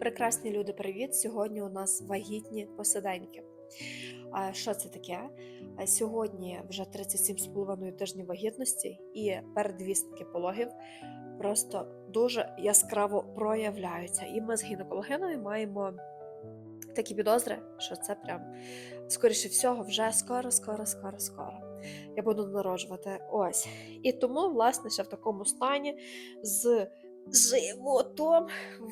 Прекрасні люди, привіт! Сьогодні у нас вагітні посиденьки. А Що це таке? Сьогодні вже 37,5 тижнів вагітності, і передвісники пологів просто дуже яскраво проявляються. І ми з гінекологиною маємо такі підозри, що це прям скоріше всього вже скоро, скоро, скоро, скоро. Я буду народжувати. Ось. І тому, власне, ще в такому стані з животом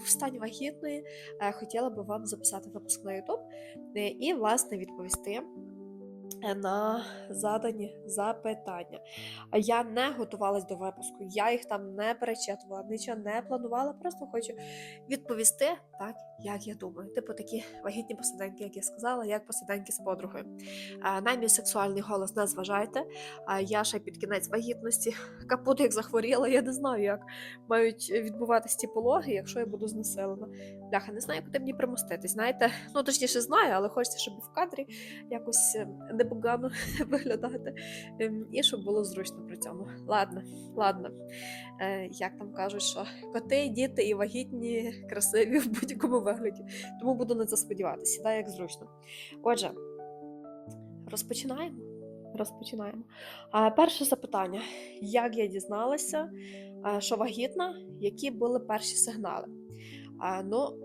в стані вагітної е, хотіла би вам записати випуск на YouTube е, і, власне, відповісти на задані запитання. Я не готувалась до випуску, я їх там не перечитувала, нічого не планувала, просто хочу відповісти так, як я думаю. Типу такі вагітні посиденьки, як я сказала, як посиденьки з подругою. На мій сексуальний голос не зважайте. Я ще під кінець вагітності капут як захворіла, я не знаю, як мають відбуватися ті пологи, якщо я буду знесилена. Бляха, не знаю, куди мені примоститись. Знаєте, ну точніше знаю, але хочеться, щоб в кадрі якось ем, непогано виглядати. ем, І щоб було зручно при цьому. Ладно, ладно. Е, Як там кажуть, що коти, діти і вагітні, красиві в будь-якому вигляді. Тому буду на це сподіватися, сідай як зручно. Отже, розпочинаємо. Розпочинаємо. А, перше запитання: як я дізналася, що вагітна, які були перші сигнали? А, ну,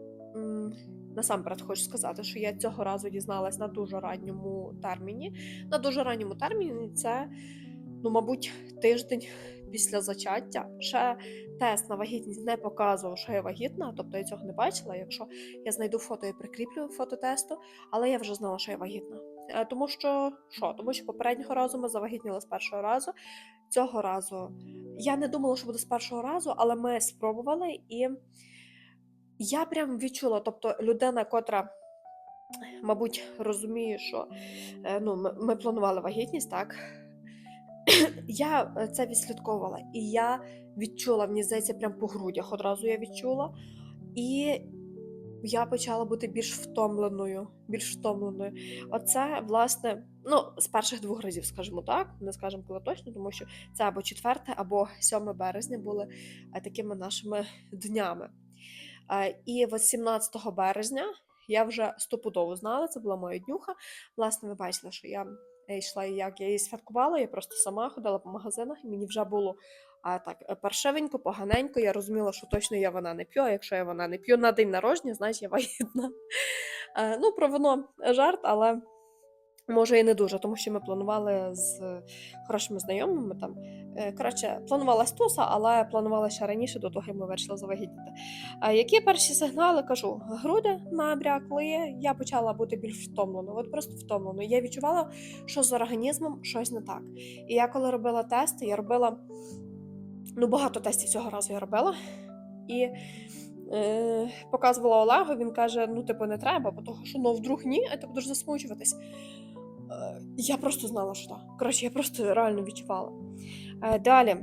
насамперед хочу сказати, що я цього разу дізналась на дуже ранньому терміні. На дуже ранньому терміні це, ну, мабуть, тиждень після зачаття. Ще тест на вагітність не показував, що я вагітна, тобто я цього не бачила. Якщо я знайду фото і прикріплю фото тесту, але я вже знала, що я вагітна. Е, Тому що що? Тому що попереднього разу ми завагітніли з першого разу. Цього разу я не думала, що буде з першого разу, але ми спробували, і я прям відчула, тобто людина, котра, мабуть, розуміє, що е, ну, ми, ми планували вагітність, так. Я е, це відслідковувала, і я відчула, мені здається, прям по грудях одразу я відчула. І я почала бути більш втомленою. Більш втомленою. Оце, власне, ну, з перших двох разів, скажімо так, не скажемо коли точно, тому що це або 4, або 7 березня були е, такими нашими днями. І от 17 березня я вже стопудово знала, це була моя днюха. Власне, ви бачили, що я е, йшла і як я її святкувала, я просто сама ходила по магазинах, і мені вже було а, так е, паршивенько, поганенько. Я розуміла, що точно я вона не п'ю, а якщо я вона не п'ю на день народження, значить я вагітна. Е, Ну, про воно жарт, але може і не дуже, тому що ми планували з хорошими знайомими там. Е, Коротше, планувала з туса, але планувала ще раніше, до того, як ми вирішили завагітніти. Які перші сигнали кажу? Груди набрякли, я почала бути більш втомленою, от просто втомленою. Я відчувала, що з організмом щось не так. І я коли робила тести, я робила ну, багато тестів цього разу я робила. І е, показувала Олегу, він каже: ну, типу, не треба, бо того, що ну, вдруг ні, а ти будеш засмучуватись. Е, я просто знала, що так. Коротше, я просто реально відчувала. Е, далі,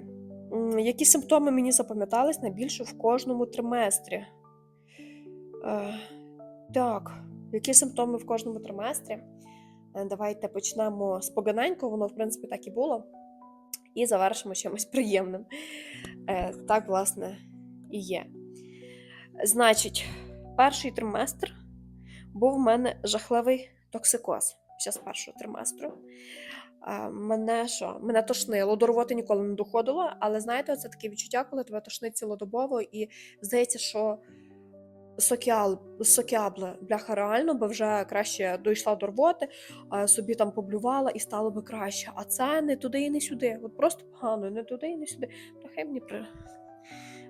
які симптоми мені запам'ятались найбільше в кожному триместрі? Е, так, які симптоми в кожному триместрі? Давайте почнемо з поганенько, воно, в принципі, так і було. І завершимо чимось приємним. Так, власне, і є. Значить, перший триместр був в мене жахливий токсикоз під час першого триместру. Мене що? Мене тошнило, до рвоти ніколи не доходило, але знаєте, це таке відчуття, коли тебе тошнить цілодобово, і здається, що сокіал, сокіабле, бляха, реально би вже краще дійшла до рвоти, собі там поблювала і стало би краще. А це не туди і не сюди. От просто погано, не туди і не сюди. Та хай мені при...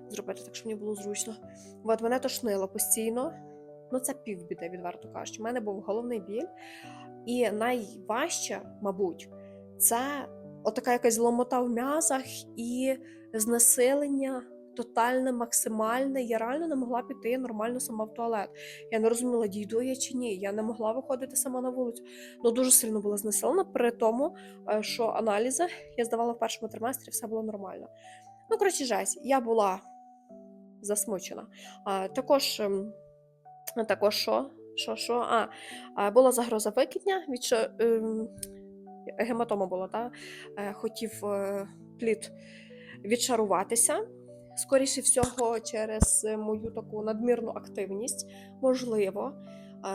зробити так, щоб мені було зручно. От мене тошнило постійно. Ну, це півбіди, відверто кажучи. У мене був головний біль. І найважче, мабуть, це отака якась ломота в м'язах і знесилення тотальне, максимальне. Я реально не могла піти нормально сама в туалет. Я не розуміла, дійду я чи ні. Я не могла виходити сама на вулицю. Ну дуже сильно була знесилена, при тому, е, що аналізи я здавала в першому триместрі, все було нормально. Ну, коротше, жесть, я була засмучена. А, також, ем, також що? Що, що? А, була загроза викидня, від що, ем, гематома була, та? Е, хотів е, плід відшаруватися. скоріше всього, через мою таку надмірну активність, можливо.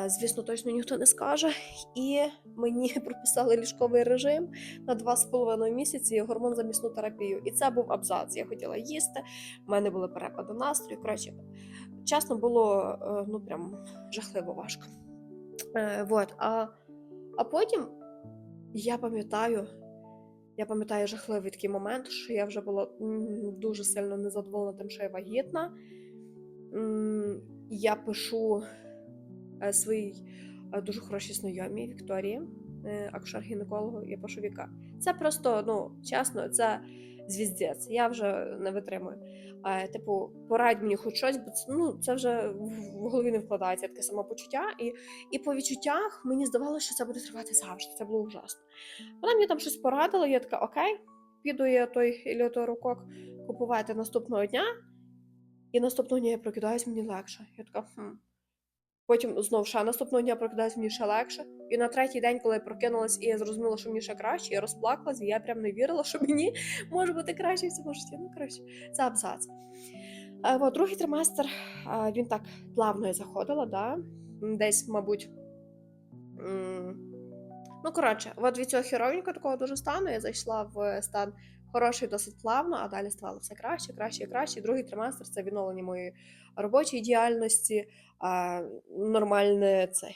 Звісно, точно ніхто не скаже. І мені прописали ліжковий режим на 2,5 місяці гормон замісну терапію. І це був абзац. Я хотіла їсти, в мене були перепади настрою. Коротше, чесно, було е, ну прям жахливо важко. Е, вот. а, а потім я пам'ятаю, я пам'ятаю жахливий такий момент, що я вже була дуже сильно незадоволена тим, що я вагітна. Я пишу е, своїй дуже хорошій знайомій Вікторії, акушер-гінекологу, я пишу Віка. Це просто, ну, чесно, це звіздець. Я вже не витримую. Е, Типу, порадь мені хоч щось, бо це, ну, це вже в голові не вкладається таке самопочуття. І, і по відчуттях мені здавалося, що це буде тривати завжди. Це було ужасно. Вона мені там щось порадила, я така, окей, піду я той еліоторокок купувати наступного дня, і наступного дня я прокидаюсь, мені легше. Я така, хм. Потім знову ще наступного дня прокидаюсь, мені ще легше. І на третій день, коли я прокинулась, і я зрозуміла, що мені ще краще, я розплакалась, і я прям не вірила, що мені може бути краще в цьому житті. Ну, коротше, це абзац. Е, другий триместр е, він так плавно заходила, да? Десь, мабуть. Ну, коротше, от від цього херовенького такого дуже стану я зайшла в стан хороший досить плавно, а далі ставало все краще, краще краще. Другий триместр це відновлення моєї робочої діяльності, а, нормальне, це,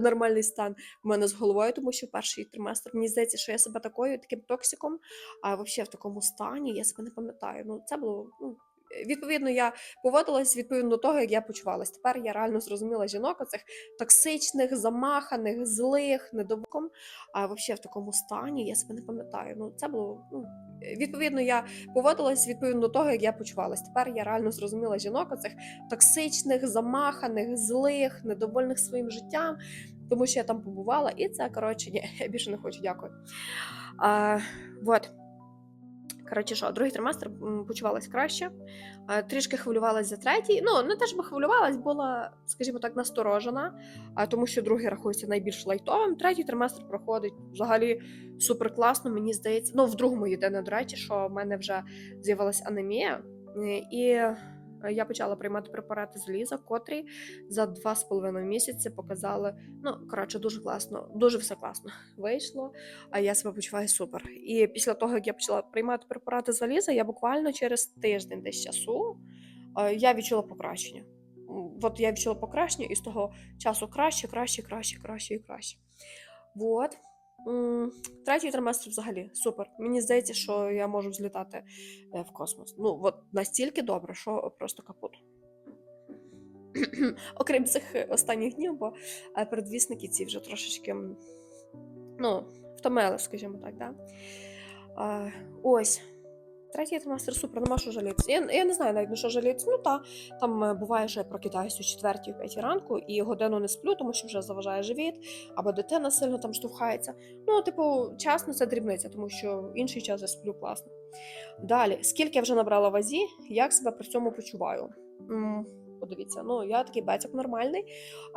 нормальний стан в мене з головою, тому що перший триместр мені здається, що я себе такою, таким токсиком, а взагалі в такому стані я себе не пам'ятаю. Ну, це було. Ну, Відповідно, я поводилась відповідно до того, як я почувалась. Тепер я реально зрозуміла жінок, оцих токсичних, замаханих, злих, недовиком. А взагалі в такому стані я себе не пам'ятаю. Ну, це було ну, відповідно, я поводилась відповідно до того, як я почувалась. Тепер я реально зрозуміла жінок, оцих токсичних, замаханих, злих, недовольних своїм життям, тому що я там побувала, і це коротше, ні, я більше не хочу. Дякую. А, вот. Коротше, що, другий триместр почувалася краще, е, трішки хвилювалася за третій. Ну, не те, щоб хвилювалась, була, скажімо так, насторожена, тому що другий рахується найбільш лайтовим. Третій триместр проходить взагалі супер класно, мені здається. Ну, в другому єдине, до речі, що в мене вже з'явилася анемія, е, і я почала приймати препарати з ліза, котрі за два з половиною місяці показали. Ну, коротше, дуже класно, дуже все класно вийшло а я себе почуваю супер. І після того, як я почала приймати препарати заліза, я буквально через тиждень десь часу е, я відчула покращення. От я відчула покращення, і з того часу краще, краще, краще, краще і краще. Вот. Третій триместр взагалі супер. Мені здається, що я можу взлітати е, в космос. Ну, от настільки добре, що просто капут. Окрім цих е, останніх днів, бо е, передвісники ці вже трошечки ну, втомили, скажімо так. Да? Ось. Третій триместр супер, нема що жалітися. Я, я не знаю навіть на що жалітися. Ну та там е, буває, що я прокидаюся о четвертій, п'ятій ранку і годину не сплю, тому що вже заважає живіт, або дитина сильно там штовхається. Ну, типу, часно, це дрібниця, тому що інший час я сплю класно. Далі, скільки я вже набрала вазі, як себе при цьому почуваю? М, Подивіться, ну я такий бецьок нормальний.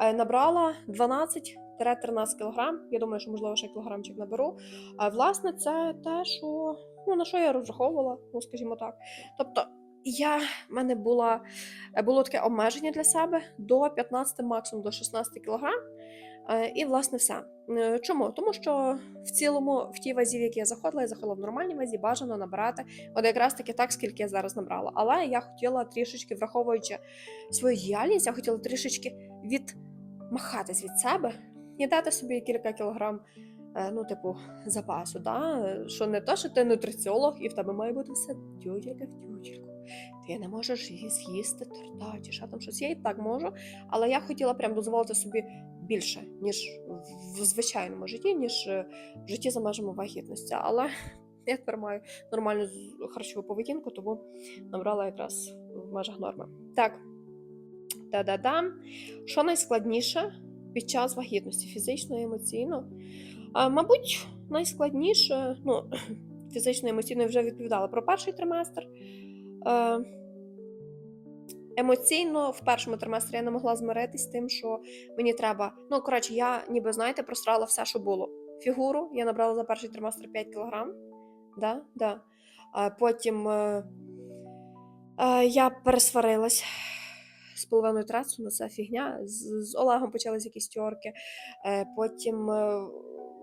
Е, Набрала 12-13 кг. Я думаю, що можливо ще кілограмчик наберу. А власне, це те, що ну на що я розраховувала, ну скажімо так. Тобто, я в мене була е, було таке обмеження для себе до 15, максимум до 16 кг. Е, І власне все. Е, Чому? Тому що в цілому, в тій вазі, в якій я заходила, я заходила в нормальній вазі, бажано набирати от якраз таки так, скільки я зараз набрала. Але я хотіла трішечки, враховуючи свою діяльність, я хотіла трішечки відмахатись від себе і дати собі кілька кілограм, ну, типу, запасу. Да? Що не то, що ти нутриціолог, і в тебе має бути все тютелька в тютельку. Ти не можеш її з'їсти торта, чи що там щось. Я і так можу, але я хотіла прям дозволити собі більше, ніж в звичайному житті, ніж е, в житті за межами вагітності. Але я тепер маю нормальну харчову поведінку, тому набрала якраз в межах норми. Так. Та-да-да. Що найскладніше під час вагітності, фізично і емоційно? А, мабуть, найскладніше, ну, фізично емоційно вже відповідала про перший триместр. Е, емоційно в першому триместрі я не могла змиритись з тим, що мені треба. Ну, коротше, я ніби, знаєте, просрала все, що було. Фігуру я набрала за перший триместр 5 кг. Да? Да. А потім е, Е, я пересварилась з половиною трацу, ну це фігня. З, з Олегом почались якісь тьорки, е, потім е,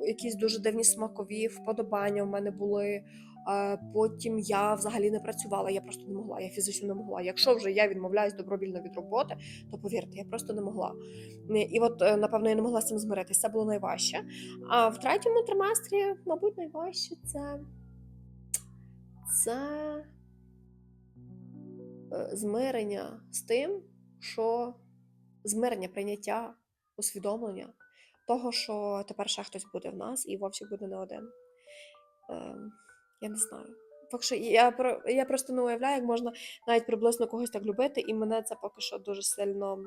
якісь дуже дивні смакові вподобання в мене були. Потім я взагалі не працювала, я просто не могла, я фізично не могла. Якщо вже я відмовляюсь добровільно від роботи, то повірте, я просто не могла. І от, е, напевно, я не могла з цим змиритися. Це було найважче. А в третьому триместрі, мабуть, найважче це. Це е, змирення з тим, що змирення, прийняття, усвідомлення того, що тепер ще хтось буде в нас, і Вовчик буде не один. Е, я не знаю. Так що я, я просто не уявляю, як можна навіть приблизно когось так любити, і мене це поки що дуже сильно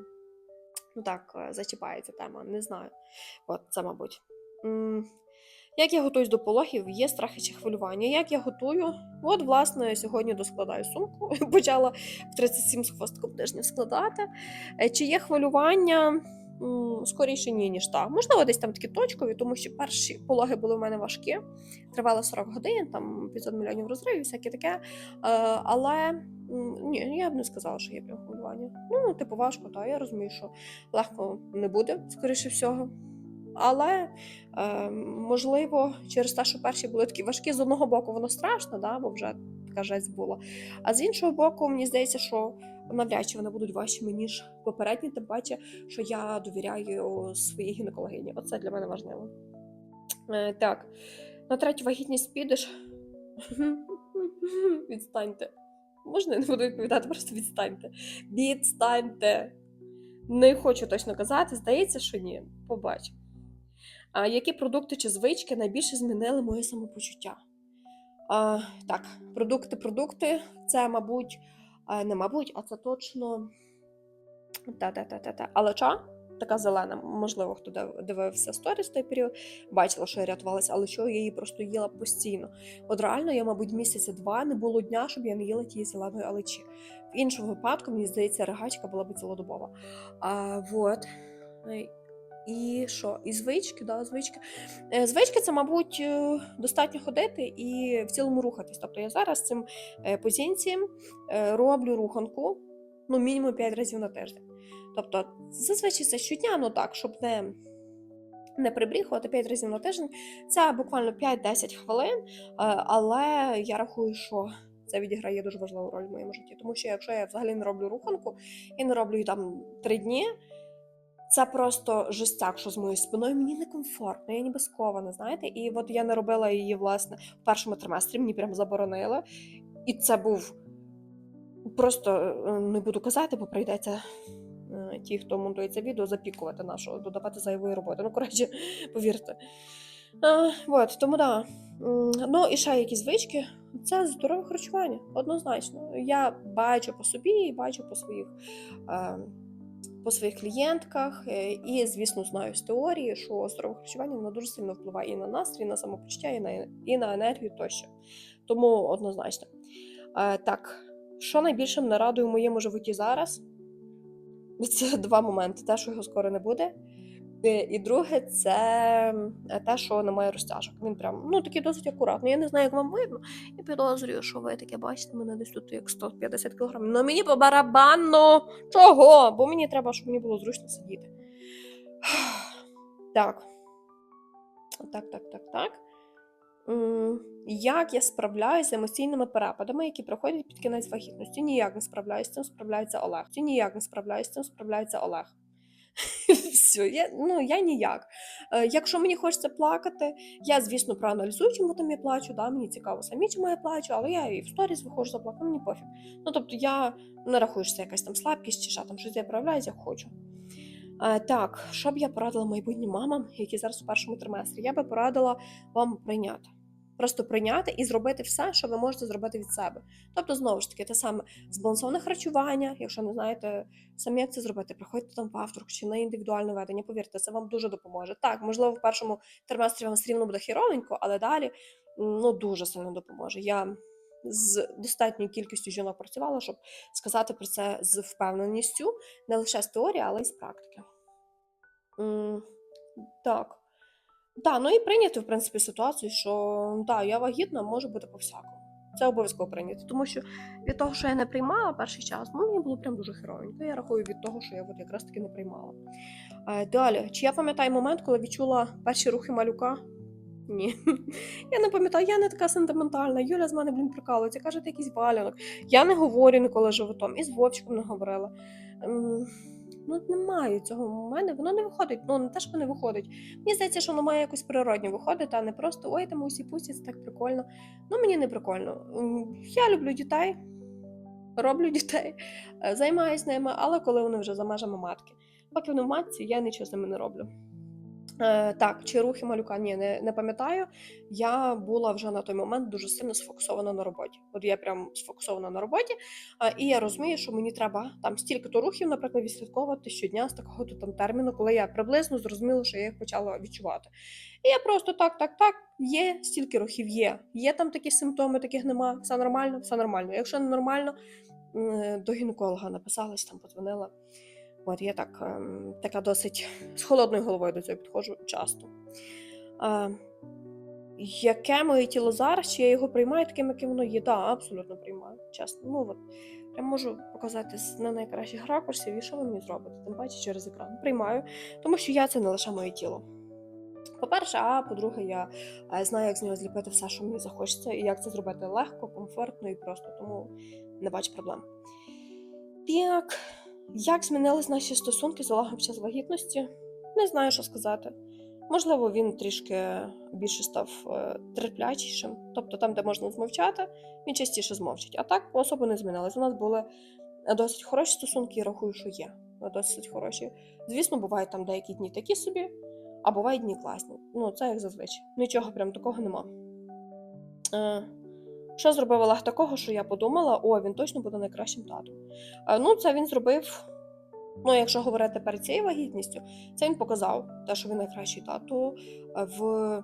ну так, е, зачіпає ця тема. Не знаю. От це, мабуть. Як я готуюсь до пологів, є страхи чи хвилювання. Як я готую? От, власне, сьогодні доскладаю сумку. Почала в 37 з хвостком тижнів складати. Е, Чи є хвилювання? Скоріше ні, ніж так. Можливо, десь там такі точкові, тому що перші пологи були в мене важкі, тривали 40 годин, там 500 мільйонів розривів, всяке таке. Е, Але ні, я б не сказала, що є прям хвилювання. Ну, типу, важко, так. Я розумію, що легко не буде, скоріше всього. Але е, можливо, через те, що перші були такі важкі, з одного боку воно страшно, да, бо вже така жесть була. А з іншого боку, мені здається, що навряд чи вони будуть важчими, ніж попередні, тим паче, що я довіряю своїй гінекологині. Оце для мене важливо. Е, так, на третю вагітність підеш. Відстаньте. Можна я не буду відповідати, просто відстаньте. Відстаньте. Не хочу точно казати, здається, що ні. Побачимо. А які продукти чи звички найбільше змінили моє самопочуття? А, так, продукти, продукти. Це, мабуть, не мабуть, а це точно. Та-та-та-та-та. Алеча, така зелена, можливо, хто дивився сторіс той період, бачила, що я рятувалася, але що я її просто їла постійно. От реально, я, мабуть, місяця два не було дня, щоб я не їла тієї зеленої алечі. В іншому випадку, мені здається, ригачка була б цілодобова. А, вот. І що? І звички, да, звички. Е, Звички це, мабуть, е, достатньо ходити і в цілому рухатись. Тобто я зараз цим е, позінціям е, роблю руханку ну, мінімум 5 разів на тиждень. Тобто, зазвичай це щодня, ну так, щоб не, не прибріхувати 5 разів на тиждень. Це буквально 5-10 хвилин, але я рахую, що це відіграє дуже важливу роль в моєму житті. Тому що якщо я взагалі не роблю руханку і не роблю її там 3 дні. Це просто жестяк, що з моєю спиною мені некомфортно, я ніби скована, знаєте. І от я не робила її, власне, в першому триместрі, мені прям заборонили. І це був просто е, не буду казати, бо прийдеться е, ті, хто монтує це відео, запікувати нашого, додавати зайвої роботи. Ну, коротше, повірте. А, от, тому да. Ну і ще якісь звички. Це здорове харчування, однозначно. Я бачу по собі і бачу по своїх. Е, по своїх клієнтках, е, і, звісно, знаю з теорії, що здорове харчування воно дуже сильно впливає і на настрій, і на самопочуття, і на, і на енергію тощо. Тому однозначно. Е, так, що найбільше мене в моєму животі зараз? Це два моменти: те, що його скоро не буде. Е, І друге, це те, що немає розтяжок. Він прям ну такий досить акуратний. Я не знаю, як вам видно. Я підозрюю, що ви таке бачите, мене десь тут як 150 кг. Ну мені по барабану. Чого? Бо мені треба, щоб мені було зручно сидіти. Так. Так, так, так, так. Як я справляюся з емоційними перепадами, які проходять під кінець вагітності? Ніяк не справляюся з цим, справляється Олег. Ніяк не справляюся з цим, справляється Олег. Все, я, ну, я ніяк. Е, якщо мені хочеться плакати, я, звісно, проаналізую, чому там я плачу. Да? Мені цікаво самі, чому я плачу, але я і в сторіс виходжу заплакати, мені пофіг. Ну, тобто я не рахую, що це якась там слабкість чи що там щось я проявляюсь, як хочу. Е, так, що б я порадила майбутнім мамам, які зараз у першому триместрі? Я би порадила вам прийняти. Просто прийняти і зробити все, що ви можете зробити від себе. Тобто, знову ж таки, те саме збалансоване харчування, якщо не знаєте самі, як це зробити, приходьте там в авторку чи на індивідуальне ведення. Повірте, це вам дуже допоможе. Так, можливо, в першому триместрі вам все рівно буде хіровенько, але далі ну дуже сильно допоможе. Я з достатньою кількістю жінок працювала, щоб сказати про це з впевненістю, не лише з теорії, але й з практики. Так. Так, ну і прийняти, в принципі, ситуацію, що так, я вагітна, може бути по-всякому. Це обов'язково прийняти. Тому що від того, що я не приймала перший час, ну мені було прям дуже херовенько. Я рахую від того, що я от якраз таки не приймала. Далі, чи я пам'ятаю момент, коли відчула перші рухи малюка? Ні. Я не пам'ятаю, я не така сентиментальна. Юля з мене, блін, прикалується, каже, ти якийсь валянок. Я не говорю ніколи животом, і з Вовчиком не говорила. Ну, немає цього в мене, воно не виходить. Ну, не те, що не виходить. Мені здається, що воно має якось природньо виходити, а не просто ой, там усі пустять, так прикольно. Ну, мені не прикольно. Я люблю дітей, роблю дітей, е, займаюся ними, але коли вони вже за межами матки. Поки вони в матці, я нічого з ними не роблю. Е, так, чи рухи малюка? Ні, не, не пам'ятаю. Я була вже на той момент дуже сильно сфокусована на роботі. От я прям сфокусована на роботі, а, і я розумію, що мені треба там стільки-то рухів, наприклад, відслідковувати щодня з такого-то там терміну, коли я приблизно зрозуміла, що я їх почала відчувати. І я просто так, так, так, є, стільки рухів є. Є там такі симптоми, таких нема, все нормально, все нормально. Якщо не нормально, до гінеколога написалась, там подзвонила. От я так, ем, така досить з холодною головою до цього підходжу часто. Яке моє тіло зараз, чи я його приймаю таким, яким воно є? Так, абсолютно приймаю. Чесно. Ну от я можу показати з не найкращих ракурсів, і що ви мені зробите, тим паче через екран. Приймаю, тому що я це не лише моє тіло. По-перше, а по-друге, я е, знаю, як з нього зліпити все, що мені захочеться, і як це зробити легко, комфортно і просто, тому не бачу проблем. Так, як змінились наші стосунки з під час вагітності? Не знаю, що сказати. Можливо, він трішки більше став е, терплячішим. Тобто, там, де можна змовчати, він частіше змовчить. А так особо не змінилось. У нас були досить хороші стосунки, і рахую, що є. Досить хороші. Звісно, бувають там деякі дні такі собі, а бувають дні класні. Ну, це як зазвичай. Нічого прям такого нема. Що зробив Олег такого, що я подумала, о, він точно буде найкращим татом. Е, ну, це він зробив. Ну, якщо говорити перед цією вагітністю, це він показав те, що він найкращий тато в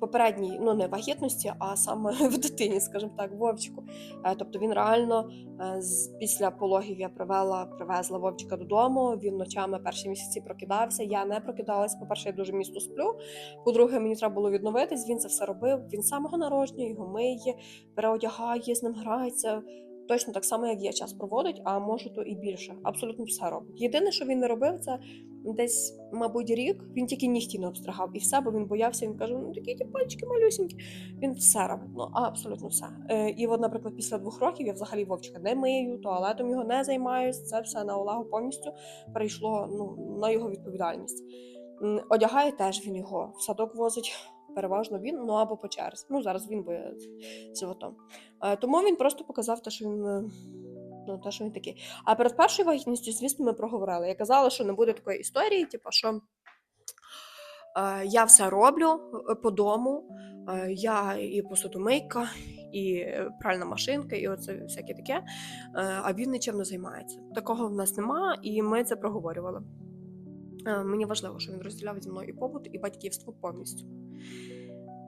попередній, ну не вагітності, а саме в дитині, скажімо так, Вовчику. Е, Тобто він реально е, після пологів я привела, привезла Вовчика додому. Він ночами перші місяці прокидався. Я не прокидалась. По-перше, я дуже місто сплю. По-друге, мені треба було відновитись. Він це все робив. Він самого народження його миє, переодягає, з ним грається. Точно так само, як я час проводить, а може то і більше. Абсолютно все робить. Єдине, що він не робив, це десь, мабуть, рік. Він тільки нігті не обстригав і все, бо він боявся. Він каже: ну такі ті пальчики малюсінькі. Він все робить. Ну абсолютно все. Е, і от, наприклад, після двох років я взагалі вовчика не мию, туалетом його не займаюсь. Це все на Олегу повністю перейшло ну, на його відповідальність. Одягає теж він його в садок возить. Переважно він, ну або по черзі. Ну зараз він з животом. Е, Тому він просто показав те, що він. Ну, те, що він такий. А перед першою вагітністю, звісно, ми проговорили. Я казала, що не буде такої історії, типу, що е, я все роблю е, по дому, е, я і посудомийка, і пральна машинка, і оце всяке таке. А він нічим не займається. Такого в нас нема, і ми це проговорювали. Мені важливо, що він розділяв зі мною і побут, і батьківство повністю.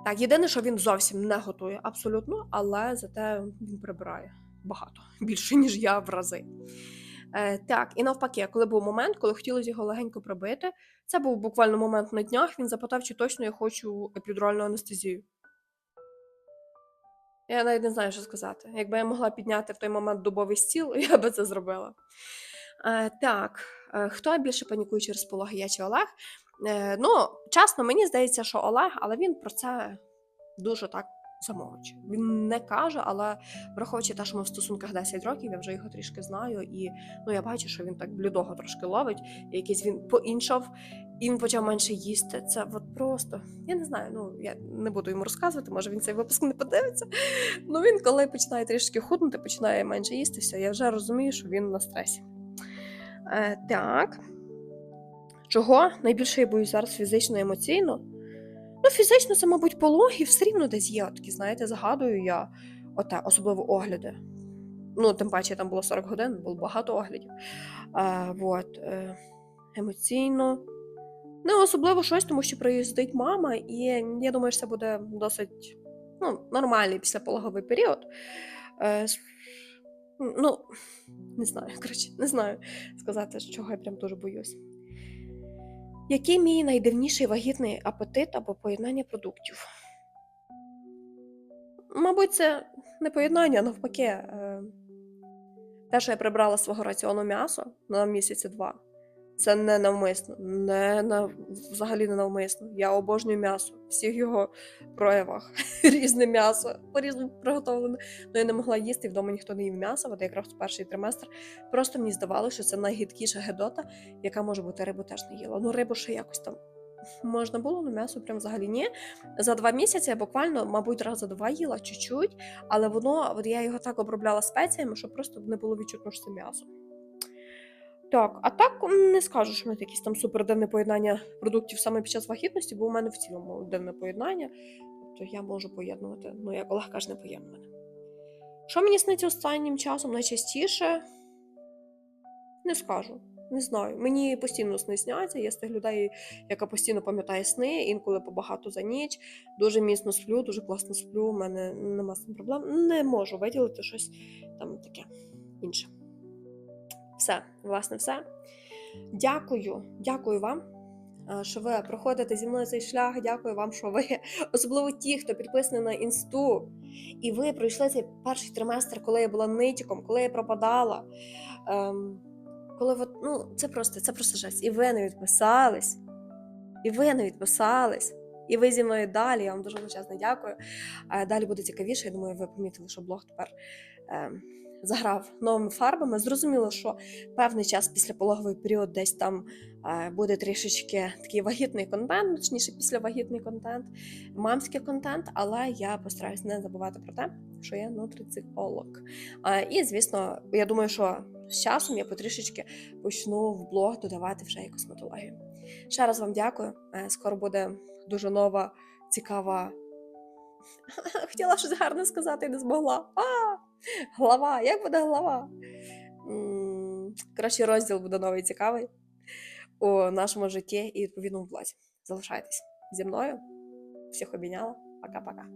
Так, єдине, що він зовсім не готує абсолютно, але зате він прибирає багато більше, ніж я в рази. Е, так, і навпаки, коли був момент, коли хотілося його легенько прибити, це був буквально момент на днях. Він запитав, чи точно я хочу епідуральну анестезію. Я навіть не знаю, що сказати. Якби я могла підняти в той момент дубовий стіл, я би це зробила. Е, так, е, хто більше панікує через пологи, я чи Олег? Е, ну, чесно, мені здається, що Олег, але він про це дуже так замовчує. Він не каже, але враховуючи те, що ми в стосунках 10 років, я вже його трішки знаю, і ну я бачу, що він так блідого трошки ловить, якийсь він поіншав, і він почав менше їсти. Це от просто. Я не знаю, ну я не буду йому розказувати, може він цей випуск не подивиться. Ну він, коли починає трішки худнути, починає менше їсти, все, я вже розумію, що він на стресі. Е, так. Чого найбільше я боюсь зараз фізично емоційно? Ну, фізично, це, мабуть, пологи, все рівно десь є. Такі, знаєте, загадую я оте, особливо огляди. Ну, тим паче, там було 40 годин, було багато оглядів. А, вот, е, емоційно. Не особливо щось, тому що приїздить мама, і я думаю, що це буде досить ну, нормальний післяпологовий період. Е, ну, не знаю, коротше, не знаю сказати, чого я прям дуже боюсь. Який мій найдивніший вагітний апетит або поєднання продуктів? мабуть, це не поєднання, навпаки. Е, те, що я прибрала свого раціону м'ясо на місяці два, це не навмисно, не на, взагалі не навмисно. Я обожнюю м'ясо, в всіх його проявах. Різне м'ясо, по-різному приготовлене. Ну я не могла їсти, вдома ніхто не їв м'ясо, от якраз перший триместр. Просто мені здавалося, що це найгидкіша гедота, яка може бути рибу теж не їла. Ну, рибу ще якось там можна було, ну м'ясо прям взагалі ні. За два місяці я буквально, мабуть, раз за два їла чуть-чуть, але воно, от я його так обробляла спеціями, що просто не було відчутно, що це м'ясо. Так, а так не скажу, що в мене якесь там супер дивне поєднання продуктів саме під час вагітності, бо у мене в цілому дивне поєднання. Тобто я можу поєднувати, ну як Олег каже, не поєднувати. Що мені сниться останнім часом найчастіше? Не скажу. Не знаю. Мені постійно сни сняться. Я з тих людей, яка постійно пам'ятає сни, інколи побагато за ніч. Дуже міцно сплю, дуже класно сплю. У мене нема з цим проблем. Не можу виділити щось там таке інше. Все, власне, все. Дякую, дякую вам, е, що ви проходите зі мною цей шлях. Дякую вам, що ви, особливо ті, хто підписаний на інсту. І ви пройшли цей перший триместр, коли я була нитіком, коли я пропадала. Ем, коли от, ну, це просто, це просто жесть. І ви не відписались, і ви не відписались, і ви зі мною далі. Я вам дуже величезно дякую. Далі буде цікавіше. Я думаю, ви помітили, що блог тепер е, заграв новими фарбами. Зрозуміло, що певний час після пологовий період десь там е, буде трішечки такий вагітний контент, точніше, післявагітний контент, мамський контент, але я постараюсь не забувати про те, що я нутриціолог. Е, і, звісно, я думаю, що з часом я потрішечки почну в блог додавати вже і косметологію. Ще раз вам дякую. Е, Скоро буде дуже нова, цікава. Хотіла щось гарне сказати і не змогла. А, глава, як буде глава? Коротше, розділ буде новий цікавий у нашому житті і відповідно в блозі. Залишайтесь зі мною. Всіх обійняла. Пока-пока.